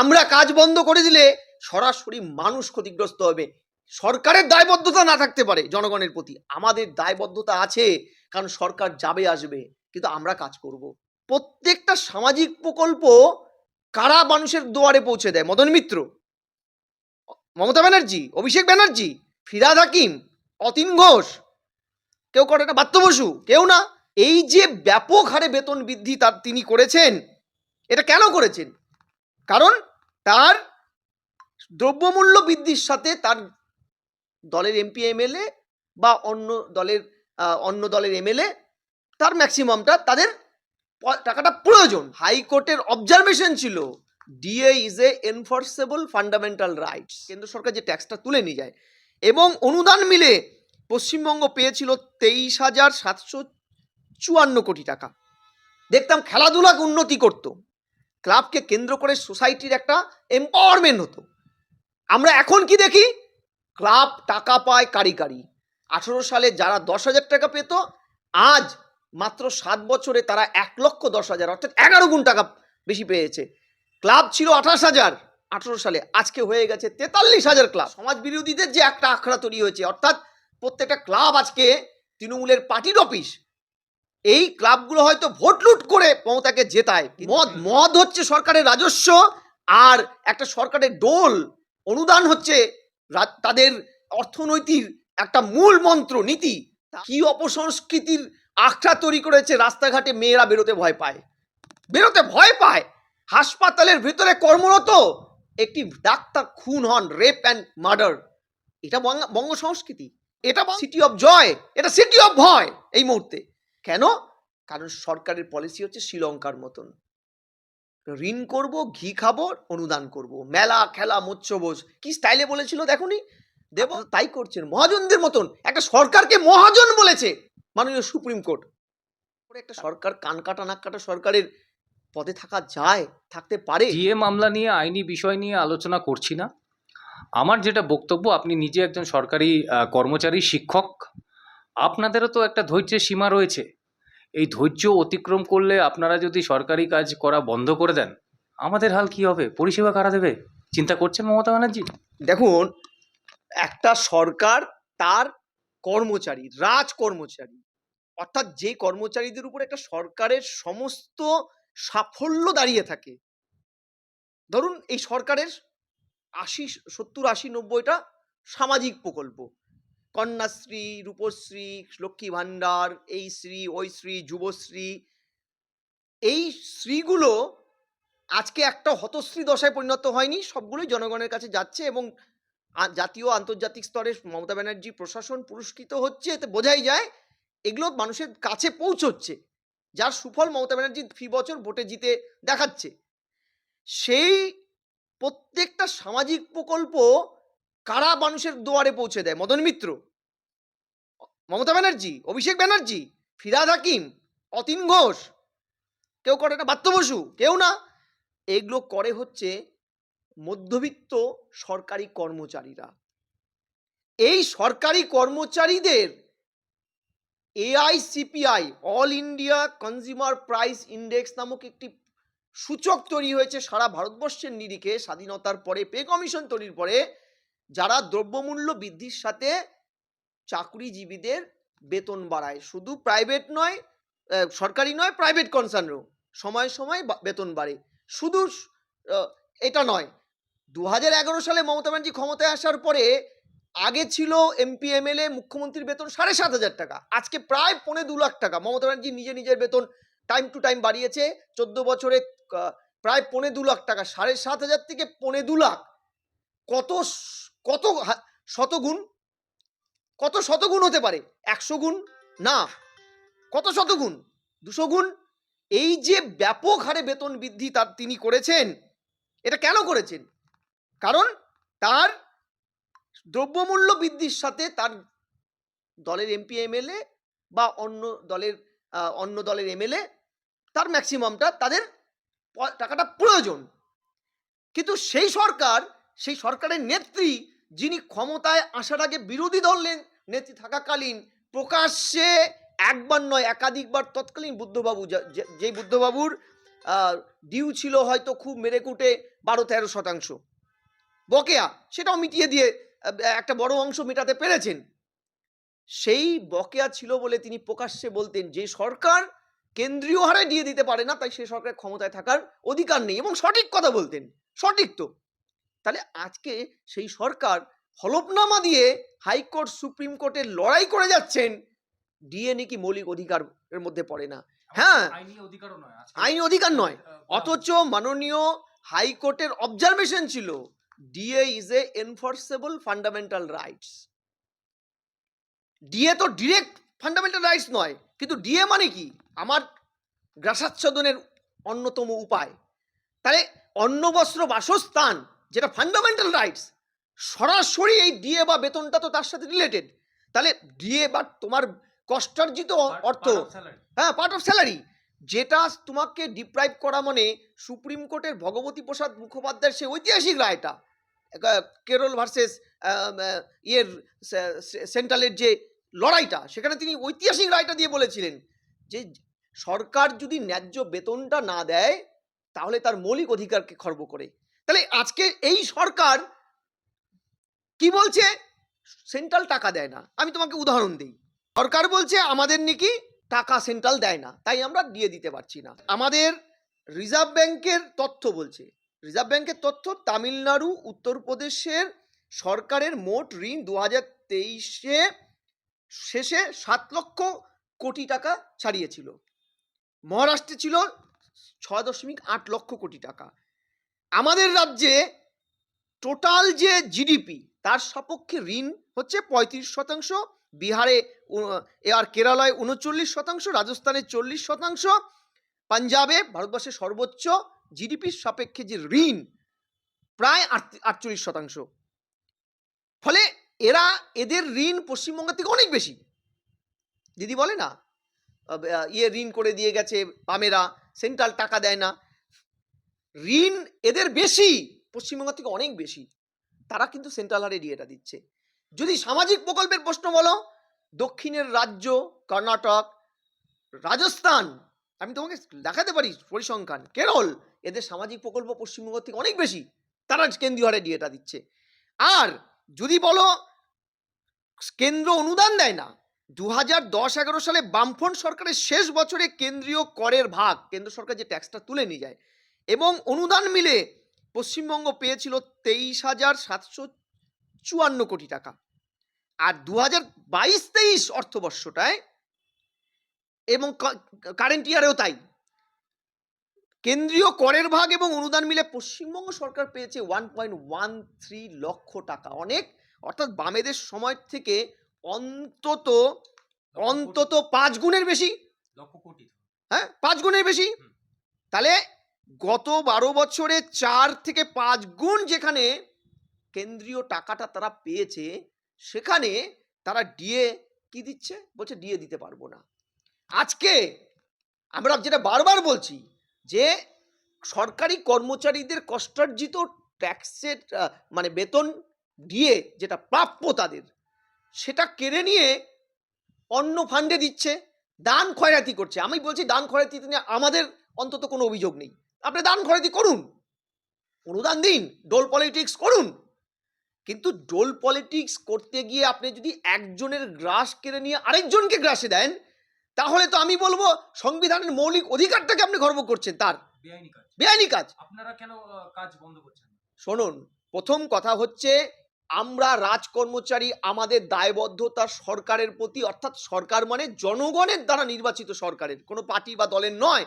আমরা কাজ বন্ধ করে দিলে সরাসরি মানুষ ক্ষতিগ্রস্ত হবে। সরকারের দায়বদ্ধতা না থাকতে পারে জনগণের প্রতি। আমাদের দায়বদ্ধতা আছে, কারণ সরকার যাবে, আসবে, কিন্তু আমরা কাজ করব। প্রত্যেকটা সামাজিক প্রকল্প কারা মানুষের দুয়ারে পৌঁছে দেয়? মদন মিত্র, মমতা ব্যানার্জি, অভিষেক ব্যানার্জি, ফিরাদ হাকিম, অতীন ঘোষ, কেউ করে না, বাত্য বসু, কেউ না। এই যে ব্যাপক হারে বেতন বৃদ্ধি তার তিনি করেছেন, এটা কেন করেছেন? কারণ তার দ্রব্যমূল্য বৃদ্ধির সাথে তার দলের এমপি এমএলএ বা অন্য দলের অন্য দলের এমএলএ তার ম্যাক্সিমামটা তাদের টাকাটা প্রয়োজন। হাইকোর্টের অবজারভেশন ছিল DA is a enforceable fundamental rights কেন্দ্র সরকার যে ট্যাক্সটা তুলে নিয়ে যায়, এবং অনুদান মিলে পশ্চিমবঙ্গ পেয়েছিল তেইশ হাজার সাতশো চুয়ান্ন কোটি টাকা। দেখতাম খেলাধুলাকে উন্নতি করত। ক্লাবকে কেন্দ্র করে সোসাইটির একটা এম্পাওয়ারমেন্ট হতো। আমরা এখন কি দেখি? ক্লাব টাকা পায় কারি কারি আঠেরো সালে যারা দশ হাজার টাকা পেত, আজ মাত্র সাত বছরে তারা এক লক্ষ দশ হাজার, অর্থাৎ এগারো গুণ টাকা বেশি পেয়েছে। ক্লাব ছিল আঠাশ হাজার আঠেরো সালে, আজকে হয়ে গেছে তেতাল্লিশ হাজার ক্লাব। সমাজ বিরোধীদের যে একটা আখড়া তৈরি হয়েছে, অর্থাৎ প্রত্যেকটা ক্লাব আজকে তৃণমূলের পার্টির অফিস এই ক্লাবগুলো হয়তো ভোট লুট করে মমতাকে জেতায়। মদ মদ হচ্ছে সরকারের রাজস্ব আর একটা সরকারের ডোল অনুদান হচ্ছে তাদের অর্থনৈতিক একটা মূল মন্ত্র নীতি। কি অপসংস্কৃতির আখড়া তৈরি করেছে রাস্তাঘাটে মেয়েরা বেরোতে ভয় পায়। বেরোতে ভয় পায়। হাসপাতালের ভিতরে কর্মরত একটি ডাক্তার খুন হন রেপ অ্যান্ড মার্ডার এটা বঙ্গ সংস্কৃতি এটা সিটি অফ জয় এটা সিটি অফ ভয় এই মুহূর্তে। কেন? কারণ সরকারের পলিসি হচ্ছে শ্রীলঙ্কার মতন। ঋণ করব ঘি খাব অনুদান করব। মেলা খেলা মৎস্যভোজ কি স্টাইলে বলেছিল দেখুনি? দেব তাই করছেন। মহাজনদের মতন। একটা সরকারকে মহাজন বলেছে মাননীয় সুপ্রিম কোর্ট। করে একটা সরকার কান কাটা নাক কাটা সরকারের পদে থাকা যায় থাকতে পারে। জিএ মামলা নিয়ে আইনি বিষয় নিয়ে আলোচনা করছি না। আমার যেটা বক্তব্য আপনি নিজে একজন সরকারি কর্মচারী শিক্ষক আপনাদেরও তো একটা ধৈর্যের সীমা রয়েছে। এই ধৈর্য অতিক্রম করলে আপনারা যদি সরকারি কাজ করা বন্ধ করে দেন, আমাদের হাল কি হবে? পরিষেবা কারা দেবে? চিন্তা করছেন মমতা ব্যানার্জি? দেখুন, একটা সরকার তার কর্মচারী, রাজ কর্মচারী। অর্থাৎ যে কর্মচারীদের উপর একটা সরকারের সমস্ত সাফল্য দাঁড়িয়ে থাকে। ধরুন, এই সরকারের আশি, সত্তর, আশি, নব্বইটা সামাজিক প্রকল্প। কন্যাশ্রী, রূপশ্রী লক্ষ্মী ভাণ্ডার এই শ্রী, ওই শ্রী, যুবশ্রী, এই শ্রীগুলো আজকে একটা হতশ্রী দশায় পরিণত হয়নি, সবগুলোই জনগণের কাছে যাচ্ছে এবং জাতীয় আন্তর্জাতিক স্তরে মমতা ব্যানার্জি প্রশাসন পুরস্কৃত হচ্ছে, এতে বোঝাই যায় এগুলো মানুষের কাছে পৌঁছচ্ছে, যার সুফল মমতা ব্যানার্জি ফি বছর ভোটে জিতে দেখাচ্ছে। সেই প্রত্যেকটা সামাজিক প্রকল্প কারা মানুষের দুয়ারে পৌঁছে দেয়? মদন মিত্র, মমতা ব্যানার্জি, অভিষেক ব্যানার্জি, ফিরাদ হাকিম, অতীন ঘোষ, কেউ করে না, বাত্য বসু, কেউ না। এগুলো করে হচ্ছে মধ্যবিত্ত সরকারি কর্মচারীরা। এই সরকারি কর্মচারীদের AICPI all India consumer price index নামক একটি সূচক তৈরি হয়েছে সারা ভারতবর্ষের নিরিখে। স্বাধীনতার পরে, পে কমিশন তৈরির পরে যারা দ্রব্যমূল্য বৃদ্ধির সাথে চাকরিজীবীদের বেতন বাড়ায়। শুধু প্রাইভেট নয় সরকারি নয় প্রাইভেট কনসার্নও সময় সময় বেতন বাড়ে। শুধু এটা নয়। দু সালে মমতা ব্যানার্জি ক্ষমতায় আসার পরে আগে ছিল এমপি এমএলএ মুখ্যমন্ত্রীর বেতন সাড়ে সাত হাজার টাকা। আজকে প্রায় পৌনে দু লাখ টাকা। মমতা ব্যানার্জি নিজে নিজের বেতন টাইম টু টাইম বাড়িয়েছে। চোদ্দ বছরে প্রায় পৌনে দু লাখ টাকা। সাড়ে সাত হাজার থেকে পৌনে দু লাখ। কত কত শতগুণ কত শতগুণ হতে পারে? একশো গুণ? না। কত শতগুণ দুশো গুণ? এই যে ব্যাপক হারে বেতন বৃদ্ধি তার তিনি করেছেন, এটা কেন করেছেন? কারণ তার দ্রব্যমূল্য বৃদ্ধির সাথে তার দলের এমপি, এমএলএ বা অন্য দলের অন্য দলের এমএলএ তার ম্যাক্সিমামটা তাদের টাকাটা প্রয়োজন। কিন্তু সেই সরকার, সেই সরকারের নেত্রী যিনি ক্ষমতায় আসার আগে বিরোধী দল নেত্রী থাকাকালীন প্রকাশ্যে একবার নয়, একাধিকবার তৎকালীন বুদ্ধবাবু যেই বুদ্ধবাবুর ডিউ ছিল হয়তো খুব মেরেকুটে বারো তেরো শতাংশ। বকেয়া, সেটাও মিটিয়ে দিয়ে একটা বড় অংশ মেটাতে পেরেছেন। সেই বকেয়া ছিল বলে তিনি প্রকাশ্যে বলতেন যে সরকার কেন্দ্রীয় হারে দিয়ে দিতে পারে না, তাই সে সরকারের ক্ষমতায় থাকার অধিকার নেই এবং সঠিক কথা বলতেন। সঠিক তো। তাহলে আজকে সেই সরকার হলফনামা দিয়ে হাইকোর্ট সুপ্রিম কোর্টে লড়াই করে যাচ্ছেন। ডিএ নাকি মৌলিক অধিকারের মধ্যে পড়ে না। হ্যাঁ। আইনি অধিকার নয়। অথচ মাননীয় হাইকোর্টের অবজারভেশন ছিল DA is a enforceable fundamental rights DA তো ডিরেক্ট ফান্ডামেন্টাল রাইটস নয় কিন্তু ডিএ মানে কি? আমার গ্রাসাচ্ছাদনের অন্যতম উপায়। তাহলে অন্ন বস্ত্র বাসস্থান যেটা ফান্ডামেন্টাল রাইটস সরাসরি এই ডিএ বা বেতনটা তো তার সাথে রিলেটেড তাহলে ডিএ বা তোমার কষ্টার্জিত অর্থ। হ্যাঁ পার্ট অফ স্যালারি যেটা তোমাকে ডিপ্রাইভ করা মানে সুপ্রিম কোর্টের ভগবতী প্রসাদ মুখোপাধ্যায়ের সেই ঐতিহাসিক রায়টা। কেরল ভার্সেস ইয়ের সেন্ট্রালের যে লড়াইটা সেখানে তিনি ঐতিহাসিক রায়টা দিয়ে বলেছিলেন যে সরকার যদি ন্যায্য বেতনটা না দেয় তাহলে তার মৌলিক অধিকারকে খর্ব করে। তাহলে আজকে এই সরকার কি বলছে? সেন্ট্রাল টাকা দেয় না। আমি তোমাকে উদাহরণ দিই। সরকার বলছে, আমাদের নাকি টাকা সেন্ট্রাল দেয় না, তাই আমরা দিয়ে দিতে পারছি না। আমাদের রিজার্ভ ব্যাংকের তথ্য বলছে। রিজার্ভ ব্যাংকের তথ্য তামিলনাড়ু, উত্তরপ্রদেশের সরকারের মোট ঋণ দু হাজার তেইশে শেষে সাত লক্ষ কোটি টাকা ছাড়িয়েছিল। মহারাষ্ট্রে ছিল ছয় দশমিক আট লক্ষ কোটি টাকা। আমাদের রাজ্যে টোটাল যে জিডিপি তার সপক্ষে ঋণ হচ্ছে পঁয়ত্রিশ শতাংশ, বিহারে আর কেরালায় উনচল্লিশ শতাংশ, রাজস্থানে চল্লিশ শতাংশ, পাঞ্জাবে ভারতবর্ষের সর্বোচ্চ জিডিপির সাপেক্ষে যে ঋণ, প্রায় আট- আটচল্লিশ শতাংশ। ফলে এরা এদের ঋণ পশ্চিমবঙ্গ থেকে অনেক বেশি। দিদি বলে না? ইয়ে ঋণ করে দিয়ে গেছে পামেরা, সেন্ট্রাল টাকা দেয় না। ঋণ এদের বেশি, পশ্চিমবঙ্গ থেকে অনেক বেশি। তারা কিন্তু সেন্ট্রাল হারে ডিএটা দিচ্ছে। যদি সামাজিক প্রকল্পের প্রশ্ন বলো, দক্ষিণের রাজ্য, কর্ণাটক, রাজস্থান, আমি তোমাকে দেখাতে পারি পরিসংখ্যান, কেরল, এদের সামাজিক প্রকল্প পশ্চিমবঙ্গ থেকে অনেক বেশি, তারা কেন্দ্রীয় হারে ডিএটা দিচ্ছে। আর যদি বলো, কেন্দ্র অনুদান দেয় না দু হাজার দশ এগারো সালে বামফ্রন্ট সরকারের শেষ বছরে কেন্দ্রীয় করের ভাগ, কেন্দ্র সরকার যে ট্যাক্সটা তুলে নিয়ে যায় এবং অনুদান মিলে পশ্চিমবঙ্গ পেয়েছিল তেইশ হাজার সাতশো চুয়ান্ন কোটি টাকা। আর দু হাজার বাইশ তেইশ অর্থবর্ষটায় এবং কারেন্ট ইয়ারেও তাই। কেন্দ্রীয় করের ভাগ এবং অনুদান মিলে পশ্চিমবঙ্গ সরকার পেয়েছে ওয়ান পয়েন্ট ওয়ান থ্রি লক্ষ টাকা। অনেক অর্থাৎ বামেদের সময় থেকে অন্তত অন্তত পাঁচ গুণের বেশি। লক্ষ কোটি। হ্যাঁ পাঁচ গুণের বেশি। তাহলে গত বারো বছরে চার থেকে পাঁচ গুণ যেখানে কেন্দ্রীয় টাকাটা তারা পেয়েছে, সেখানে তারা ডিএ কি দিচ্ছে? বলছে ডিএ দিতে পারব না। আজকে আমরা যেটা বারবার বলছি যে সরকারি কর্মচারীদের কষ্টার্জিত ট্যাক্সের মানে বেতন দিয়ে যেটা প্রাপ্য তাদের, সেটা কেড়ে নিয়ে অন্য ফান্ডে দিচ্ছে, দান খয়রাতি করছে। আমি বলছি দান খয়রাতি নিয়ে আমাদের অন্তত কোনো অভিযোগ নেই। আপনি দান খয়রাতি করুন। অনুদান দিন ডোল পলিটিক্স করুন। কিন্তু ডোল পলিটিক্স করতে গিয়ে আপনি যদি একজনের গ্রাস কেড়ে নিয়ে আরেকজনকে গ্রাসে দেন তাহলে তো আমি বলব সংবিধানের মৌলিক অধিকারটাকে আপনি গর্ব করছেন তার। বেআইনি কাজ। আপনারা কেন কাজ বন্ধ করছেন? শুনুন প্রথম কথা হচ্ছে আমরা রাজকর্মচারী আমাদের দায়বদ্ধতা সরকারের প্রতি অর্থাৎ সরকার মানে জনগণের দ্বারা নির্বাচিত সরকারের কোনো পার্টি বা দলের নয়।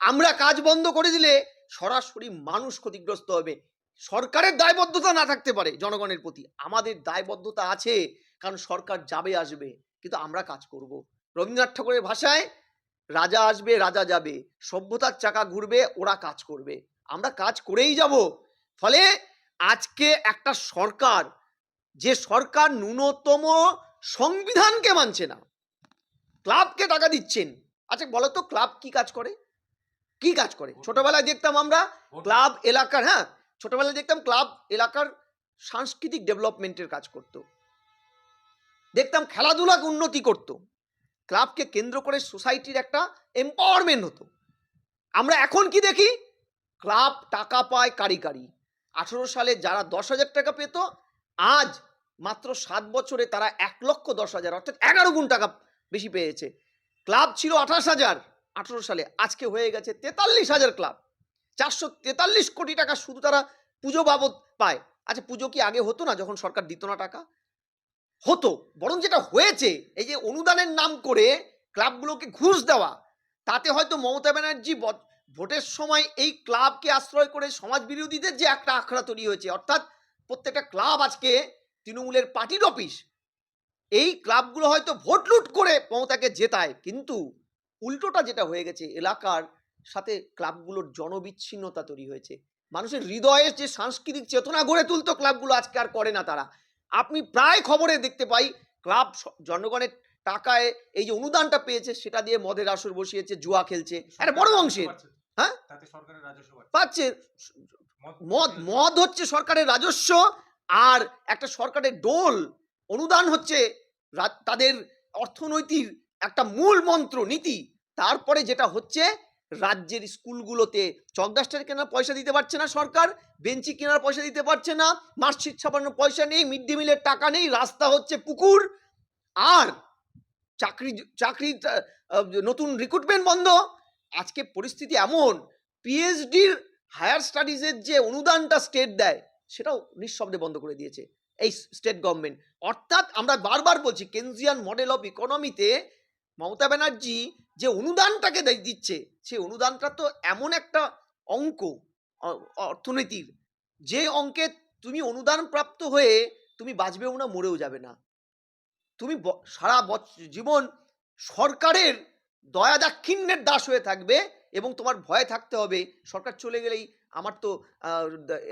আমরা কাজ বন্ধ করে দিলে সরাসরি মানুষ ক্ষতিগ্রস্ত হবে। সরকারের দায়বদ্ধতা না থাকতে পারে জনগণের প্রতি। আমাদের দায়বদ্ধতা আছে, কারণ সরকার যাবে, আসবে, কিন্তু আমরা কাজ করব। রবীন্দ্রনাথ ঠাকুরের ভাষায়, রাজা আসবে, রাজা যাবে, সভ্যতার চাকা ঘুরবে, ওরা কাজ করবে। আমরা কাজ করেই যাব। ফলে আজকে একটা সরকার, যে সরকার ন্যূনতম সংবিধানকে মানছে না, ক্লাবকে টাকা দিচ্ছেন। আচ্ছা বলো তো, ক্লাব কি কাজ করে? কি কাজ করে? ছোটবেলায় দেখতাম আমরা ক্লাব এলাকার হ্যাঁ ছোটবেলায় দেখতাম ক্লাব এলাকার সাংস্কৃতিক ডেভেলপমেন্টের কাজ করত। দেখতাম খেলাধুলাকে উন্নতি করত। ক্লাবকে কেন্দ্র করে সোসাইটির একটা এম্পাওয়ারমেন্ট হতো। আমরা এখন কি দেখি? ক্লাব টাকা পায় কারি কারি আঠেরো সালে যারা দশ হাজার টাকা পেত আজ মাত্র সাত বছরে তারা এক লক্ষ দশ হাজার অর্থাৎ এগারো গুণ টাকা বেশি পেয়েছে। ক্লাব ছিল আঠাশ হাজার। আঠেরো সালে আজকে হয়ে গেছে তেতাল্লিশ হাজার ক্লাব চারশো তেতাল্লিশ কোটি টাকা শুধু তারা পুজো বাবদ পায়। আচ্ছা পুজো কি আগে হতো না যখন সরকার দিত না টাকা? হতো। বরং যেটা হয়েছে, এই যে অনুদানের নাম করে ক্লাবগুলোকে ঘুষ দেওয়া, তাতে হয়তো মমতা ব্যানার্জি ভোটের সময় এই ক্লাবকে আশ্রয় করে সমাজ বিরোধীদের যে একটা আখড়া তৈরি হয়েছে, অর্থাৎ প্রত্যেকটা ক্লাব আজকে তৃণমূলের পার্টির অফিস এই ক্লাবগুলো হয়তো ভোট লুট করে মমতাকে জেতায়। কিন্তু উল্টোটা যেটা হয়ে গেছে এলাকার সাথে ক্লাবগুলোর জনবিচ্ছিন্নতা তৈরি হয়েছে। মানুষের হৃদয়ে যে সাংস্কৃতিক চেতনা গড়ে তুলতো ক্লাবগুলো আজকে আর করে না তারা। আপনি প্রায় খবরে দেখতে পাই ক্লাব জনগণের টাকায় এই যে অনুদানটা পেয়েছে সেটা দিয়ে মদের আসর বসিয়েছে জুয়া খেলছে। একটা বড় অংশের। হ্যাঁ? পাচ্ছে। মদ মদ হচ্ছে। সরকারের রাজস্ব আর একটা সরকারের ডোল অনুদান হচ্ছে তাদের অর্থনৈতিক একটা মূল মন্ত্র, নীতি। তারপরে যেটা হচ্ছে, রাজ্যের স্কুলগুলোতে চকডাস্টার কেনার পয়সা দিতে পারছে না সরকার, বেঞ্চি কেনার পয়সা দিতে পারছে না, মার্কশিট ছাপানোর পয়সা নেই, মিড ডে মিলের টাকা নেই, রাস্তা হচ্ছে পুকুর। আর চাকরি চাকরি নতুন রিক্রুটমেন্ট বন্ধ। আজকে পরিস্থিতি এমন পিএইচডির হায়ার স্টাডিজের যে অনুদানটা স্টেট দেয়, সেটাও নিঃশব্দে বন্ধ করে দিয়েছে, এই স্টেট গভর্নমেন্ট অর্থাৎ আমরা বারবার বলছি কেনজিয়ান মডেল অফ ইকোনমিতে মমতা ব্যানার্জি যে অনুদানটাকে দিচ্ছে সেই অনুদানটা তো এমন একটা অঙ্ক অর্থনীতির। যে অঙ্কে তুমি অনুদান প্রাপ্ত হয়ে তুমি বাঁচবেও না, মরেও যাবে না। তুমি সারা জীবন সরকারের দয়া দাক্ষিণ্যের দাস হয়ে থাকবে এবং তোমার ভয় থাকতে হবে। সরকার চলে গেলেই আমার তো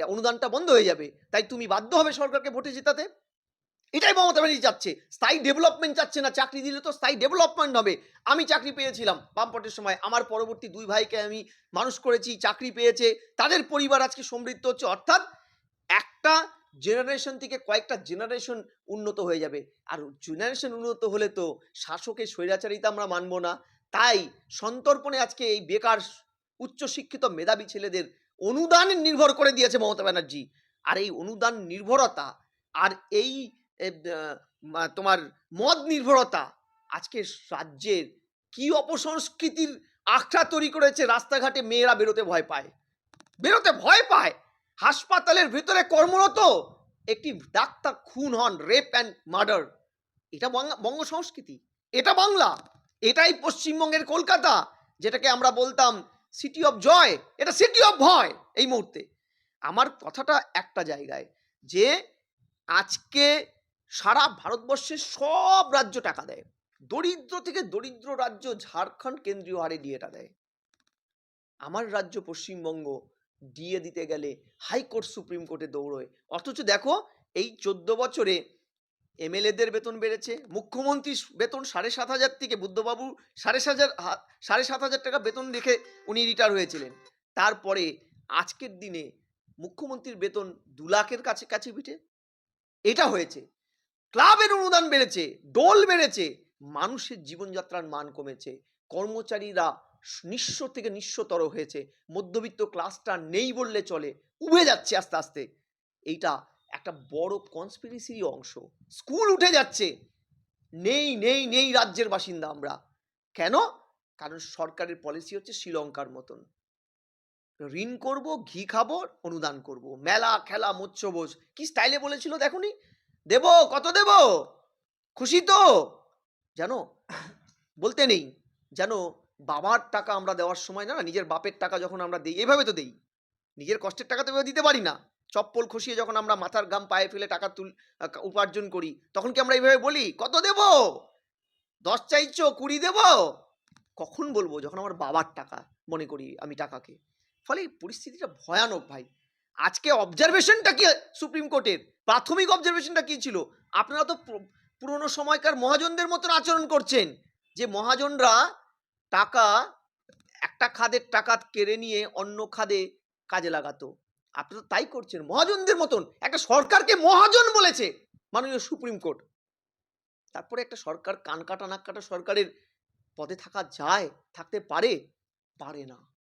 অনুদানটা বন্ধ হয়ে যাবে। তাই তুমি বাধ্য হবে সরকারকে ভোটে জেতাতে। এটাই মমতা ব্যানার্জি চাচ্ছে। স্থায়ী ডেভেলপমেন্ট চাচ্ছে না, চাকরি দিলে তো স্থায়ী ডেভেলপমেন্ট হবে। আমি চাকরি পেয়েছিলাম বামপটের সময়। আমার পরবর্তী দুই ভাইকে আমি মানুষ করেছি, চাকরি পেয়েছে। তাদের পরিবার আজকে সমৃদ্ধ হচ্ছে। অর্থাৎ একটা জেনারেশন থেকে কয়েকটা জেনারেশন উন্নত হয়ে যাবে। আর জেনারেশন উন্নত হলে তো শাসকের স্বৈরাচারিতা আমরা মানব না। তাই সন্তর্পণে আজকে এই বেকার উচ্চশিক্ষিত মেধাবী ছেলেদের অনুদান নির্ভর করে দিয়েছে মমতা ব্যানার্জি। আর এই অনুদান নির্ভরতা আর এই তোমার মদ নির্ভরতা আজকে রাজ্যের কি অপসংস্কৃতির আখড়া তৈরি করেছে রাস্তাঘাটে মেয়েরা বেরোতে ভয় পায়। বেরোতে ভয় পায়। হাসপাতালের ভেতরে কর্মরত একটি ডাক্তার খুন হন রেপ অ্যান্ড মার্ডার এটা বঙ্গ সংস্কৃতি। এটা বাংলা। এটাই পশ্চিমবঙ্গের কলকাতা, যেটাকে আমরা বলতাম সিটি অফ জয় এটা সিটি অফ ভয় এই মুহূর্তে। আমার কথাটা একটা জায়গায় যে আজকে সারা ভারতবর্ষের সব রাজ্য টাকা দেয়। দরিদ্র থেকে দরিদ্র রাজ্য ঝাড়খণ্ড কেন্দ্রীয় হারে ডিএটা দেয়। আমার রাজ্য পশ্চিমবঙ্গ ডিএ দিতে গেলে হাইকোর্ট সুপ্রিম কোর্টে দৌড়য়। অথচ দেখো, এই চোদ্দ বছরে এমএলএদের বেতন বেড়েছে, মুখ্যমন্ত্রীর বেতন সাড়ে সাত হাজার থেকে বুদ্ধবাবু সাড়ে হাজার সাড়ে সাত হাজার টাকা বেতন রেখে উনি রিটায়ার হয়েছিলেন। তারপরে আজকের দিনে মুখ্যমন্ত্রীর বেতন দু লাখের কাছে কাছে পিঠে। এটা হয়েছে। ক্লাবের অনুদান বেড়েছে ডোল বেড়েছে, মানুষের জীবনযাত্রার মান কমেছে, কর্মচারীরা নিঃস্ব থেকে নিঃস্বতর হয়েছে, মধ্যবিত্ত ক্লাসটা নেই বললে চলে, উবে যাচ্ছে আস্তে আস্তে। এইটা একটা বড় কনস্পিরেসির অংশ। স্কুল উঠে যাচ্ছে। নেই নেই নেই রাজ্যের বাসিন্দা আমরা। কেন? কারণ সরকারের পলিসি হচ্ছে শ্রীলঙ্কার মতন। ঋণ করব, ঘি খাব, অনুদান করব। মেলা, খেলা মৎস্যবোজ কি স্টাইলে বলেছিল দেখুনি? দেব? কত দেব? খুশি তো? জানো বলতে নেই। যেন বাবার টাকা আমরা দেওয়ার সময় না না, নিজের বাপের টাকা যখন আমরা দিই এভাবে তো দেই। নিজের কষ্টের টাকা তো এভাবে দিতে পারি না। চপ্পল খসিয়ে যখন আমরা মাথার গাম পায়ে ফেলে টাকা তুল উপার্জন করি তখন কি আমরা এইভাবে বলি কত দেব? দশ চাইছো কুড়ি দেব? কখন বলব? যখন আমার বাবার টাকা মনে করি আমি টাকাকে। ফলে পরিস্থিতিটা ভয়ানক ভাই। আজকে অবজারভেশনটা কি সুপ্রিম কোর্টের প্রাথমিক অবজারভেশনটা কি ছিল? আপনারা তো পুর- পুরনো সময়কার মহাজনদের মতন আচরণ করছেন, যে মহাজনরা টাকা, একটা খাদের টাকা কেড়ে নিয়ে অন্য খাদে কাজে লাগাতো। আপনি তো তাই করছেন, মহাজনদের মতন। একটা সরকারকে মহাজন বলেছে মাননীয় সুপ্রিম কোর্ট তারপরে একটা সরকার কান কাটা, নাক কাটা সরকারের পদে থাকা যায়, থাকতে পারে? পারে না।